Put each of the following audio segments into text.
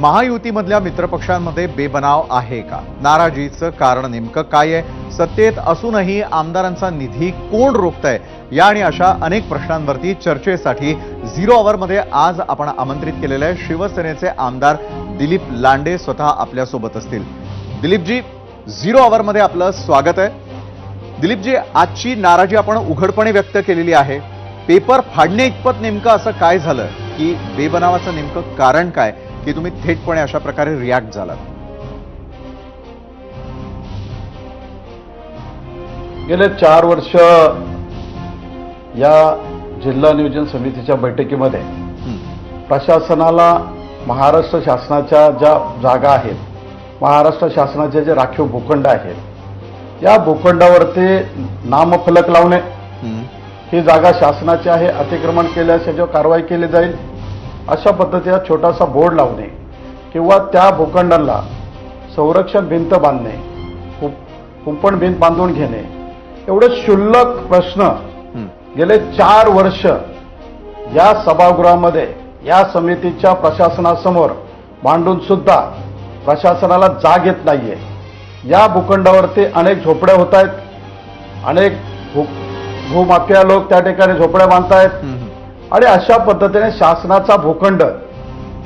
महायुतीमधल्या मित्रपक्षांमध्ये बेबनाव आहे का? नाराजीचं कारण नेमकं काय आहे? सत्तेत असूनही आमदारांचा निधी कोण रोखतंय? या आणि अशा अनेक प्रश्नांवरती चर्चेसाठी झिरो आवरमध्ये आज आपण आमंत्रित केलेले आहे शिवसेनेचे आमदार दिलीप लांडे स्वतः आपल्यासोबत असतील. दिलीपजी झिरो आवरमध्ये आपलं स्वागत आहे. दिलीपजी आजची नाराजी आपण उघडपणे व्यक्त केलेली आहे. पेपर फाडणे इतपत नेमकं असं काय झालं? की बेबनावाचं नेमकं कारण काय? की तुम्ही थेटपणे अशा प्रकारे रिॲक्ट झालात. गेले चार वर्ष या जिल्हा नियोजन समितीच्या बैठकीमध्ये प्रशासनाला महाराष्ट्र शासनाच्या ज्या जागा आहेत महाराष्ट्र शासनाचे जे राखीव भूखंड आहेत या भूखंडावरती नामफलक लावणे हं, ही जागा शासनाची आहे अतिक्रमण केल्यास याच्यावर कारवाई केली जाईल. अशा पद्धतीचा छोटासा बोर्ड लावणे किंवा त्या भूखंडांना संरक्षण भिंत बांधणे कुंपण भिंत बांधून घेणे एवढे क्षुल्लक प्रश्न. गेले चार वर्ष या सभागृहामध्ये या समितीच्या प्रशासनासमोर मांडून सुद्धा प्रशासनाला जाग येत नाहीये या भूखंडावरती अनेक झोपड्या होत आहेत अनेक भू भूमाफिया लोक त्या ठिकाणी झोपड्या बांधतायत. आणि अशा पद्धतीने शासनाचा भूखंड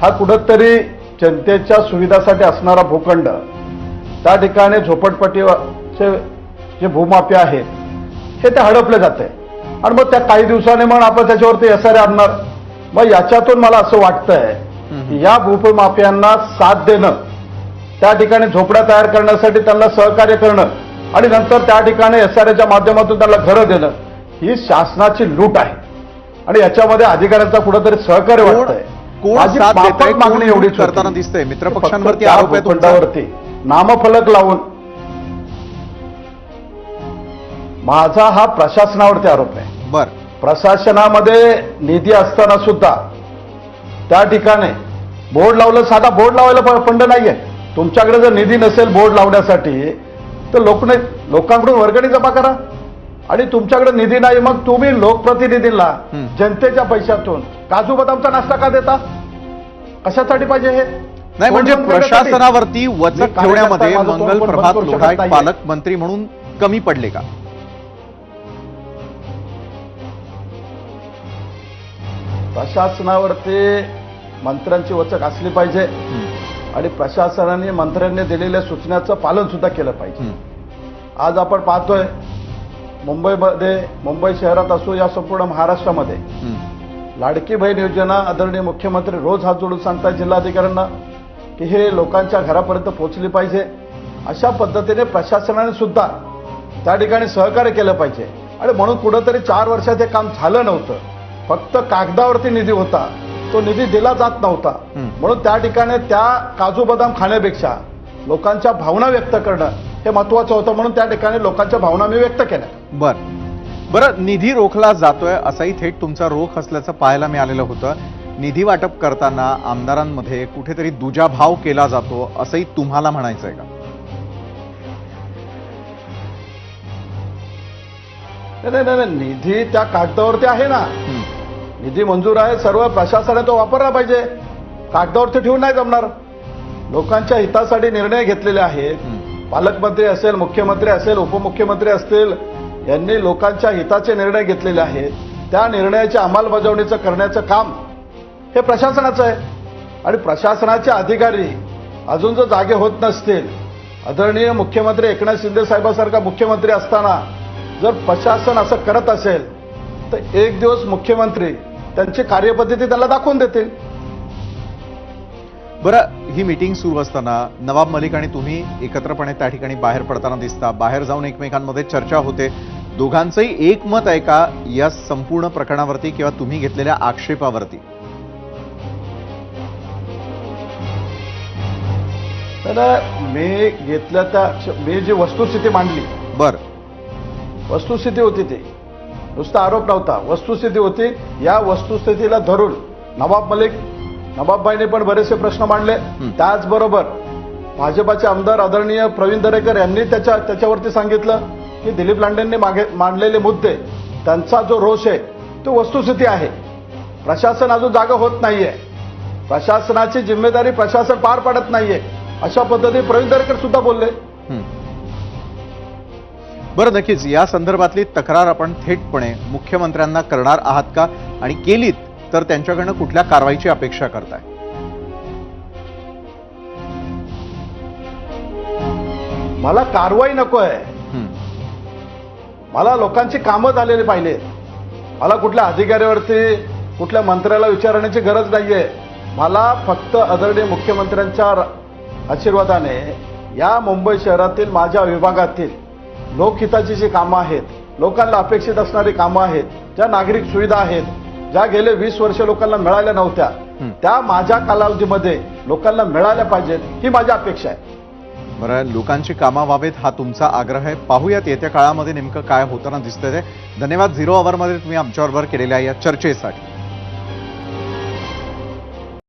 हा कुठंतरी जनतेच्या सुविधासाठी असणारा भूखंड त्या ठिकाणी झोपडपट्टीचे जे भूमाफिया आहेत हे ते हडपले जाते. आणि मग त्या काही दिवसांनी मग आपण त्याच्यावरती एस आर आणणार. मग याच्यातून मला असं वाटतंय की या भूमाफियांना साथ देणं त्या ठिकाणी झोपड्या तयार करण्यासाठी त्यांना सहकार्य करणं आणि नंतर त्या ठिकाणी एस आर एच्या माध्यमातून त्यांना घरं देणं ही शासनाची लूट आहे. आणि याच्यामध्ये अधिकाऱ्यांचा कुठेतरी सहकार्य वाटतंय? मागणी लूट करताना. दिसतंय? त्या आरोप आहे नामफलक लावून. माझा हा प्रशासनावरती आरोप आहे. बर. प्रशासनामध्ये निधी असताना सुद्धा त्या ठिकाणी बोर्ड लावलं साधा बोर्ड लावायला फंड नाहीये. तुमच्याकडे जर निधी नसेल बोर्ड लावण्यासाठी तर लोक लोकांकडून वर्गणी जमा करा. आणि तुमच्याकडे निधी नाही मग तुम्ही लोकप्रतिनिधींना. जनतेच्या पैशातून काजू बदामचा नाश्ता का देता? कशासाठी पाहिजे हे? नाही म्हणजे? प्रशासनावरती वचक ठेवण्यामध्ये मंगल प्रभात लोढा एक. पालकमंत्री म्हणून कमी पडले का? प्रशासनावरती मंत्र्यांची वचक असली पाहिजे. आणि प्रशासनाने मंत्र्यांनी दिलेल्या सूचनाचं पालन सुद्धा केलं पाहिजे. आज आपण पाहतोय मुंबईमध्ये मुंबई शहरात असो या संपूर्ण महाराष्ट्रामध्ये. लाडकी बहीण योजना आदरणीय मुख्यमंत्री रोज हात जोडून सांगतात जिल्हाधिकाऱ्यांना की हे लोकांच्या घरापर्यंत पोहोचली पाहिजे. अशा पद्धतीने प्रशासनाने सुद्धा त्या ठिकाणी सहकार्य केलं पाहिजे. आणि म्हणून कुठंतरी चार वर्षात हे काम झालं नव्हतं. फक्त कागदावरती निधी होता. तो निधी दिला जात नव्हता. म्हणून त्या ठिकाणी त्या काजू बदाम खाण्यापेक्षा लोकांच्या भावना व्यक्त करणं हे महत्वाचं होतं म्हणून त्या ठिकाणी लोकांच्या भावना मी व्यक्त केल्या. बर. बरं निधी रोखला जातोय असाही थेट तुमचा रोख असल्याचं पाहायला मिळालेलं होतं. निधी वाटप करताना आमदारांमध्ये कुठेतरी दुजाभाव केला जातो असंही तुम्हाला म्हणायचंय का? नाही नाही नाही निधी त्या कागदावरती आहे ना. निधी मंजूर आहे सर्व प्रशासनाने तो वापरला पाहिजे. कागदावरती ठेवून नाही जमणार. लोकांच्या हितासाठी निर्णय घेतलेले आहेत. पालकमंत्री असेल मुख्यमंत्री असेल उपमुख्यमंत्री असतील यांनी लोकांच्या हिताचे निर्णय घेतलेले आहेत. त्या निर्णयाच्या अंमलबजावणीचं करण्याचं काम हे प्रशासनाचं आहे. आणि प्रशासनाचे अधिकारी अजून जर जागे होत नसतील आदरणीय मुख्यमंत्री एकनाथ शिंदे साहेबांसारखा मुख्यमंत्री असताना जर प्रशासन असं करत असेल तर एक दिवस मुख्यमंत्री त्यांची कार्यपद्धती त्याला दाखवून देतील. बरं ही मीटिंग सुरू असताना नवाब मलिक आणि तुम्ही एकत्रपणे त्या ठिकाणी बाहेर पडताना दिसता. बाहेर जाऊन एकमेकांमध्ये चर्चा होते. दोघांचंही एकमत आहे का या संपूर्ण प्रकरणावरती किंवा तुम्ही घेतलेल्या आक्षेपावरती? मी घेतल्या त्या मी जी वस्तुस्थिती मांडली. बर. वस्तुस्थिती होती ती. नुसता आरोप नव्हता. वस्तुस्थिती होती या वस्तुस्थितीला धरून नवाब मलिक नवाबबाईने पण बरेचसे प्रश्न मांडले. त्याचबरोबर भाजपाचे आमदार आदरणीय प्रवीण दरेकर यांनी त्याच्या त्याच्यावरती सांगितलं की दिलीप लांडेंनी मागे मांडलेले मुद्दे त्यांचा जो रोष आहे तो वस्तुस्थिती आहे. प्रशासन अजून जागा होत नाहीये. प्रशासनाची जिम्मेदारी प्रशासन पार पाडत नाहीये. अशा पद्धतीने प्रवीण दरेकर सुद्धा बोलले. बरं नक्कीच. या संदर्भातली तक्रार आपण थेटपणे मुख्यमंत्र्यांना करणार आहात का? आणि केलीत तर त्यांच्याकडनं कुठल्या कारवाईची अपेक्षा करताय? मला कारवाई नको आहे. मला लोकांची कामं झालेली पाहिजेत मला कुठल्या अधिकाऱ्यावरती कुठल्या मंत्र्याला विचारण्याची गरज नाहीये. मला फक्त आदरणीय मुख्यमंत्र्यांच्या आशीर्वादाने या मुंबई शहरातील माझ्या विभागातील लोकहिताची जी कामं आहेत लोकांना अपेक्षित असणारी कामं आहेत ज्या नागरिक सुविधा आहेत ज्या गेले वीस वर्ष लोकांना मिळाल्या नव्हत्या. त्या माझ्या कालावधीमध्ये लोकांना मिळाल्या पाहिजेत ही माझी अपेक्षा आहे. बरं लोकांची कामं व्हावेत हा तुमचा आग्रह आहे. पाहूयात येत्या काळामध्ये नेमकं काय होताना दिसतंय. धन्यवाद झिरो अवरमध्ये तुम्ही आमच्याबरोबर केलेल्या या चर्चेसाठी.